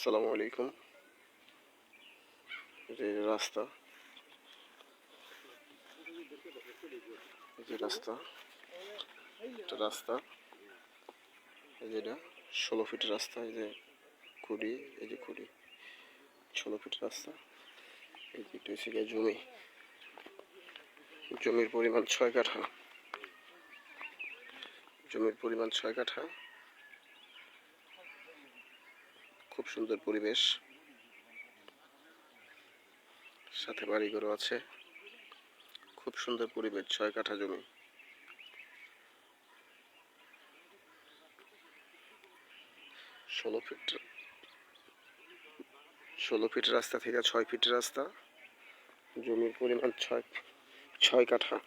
আসসালামু আলাইকুম। রাস্তা। যে রাস্তা। এটা রাস্তা। এই যে এটা ষোলো ফিট রাস্তা, এই যে কুড়ি এই যে কুড়ি ষোলো ফিট রাস্তা। এই যে হচ্ছে গিয়ে জমি। জমির পরিমাণ ছয় কাঠা। জমির পরিমাণ ছয় কাঠা। খুব সুন্দর পরিবেশ। সাথে বাড়িঘরও আছে। খুব সুন্দর পরিবেশ, ছয় কাঠা জমি। ষোলো ফিট ষোলো ফিট রাস্তা থেকে ছয় ফিট রাস্তা। জমির পরিমাণ ছয় ছয় কাঠা।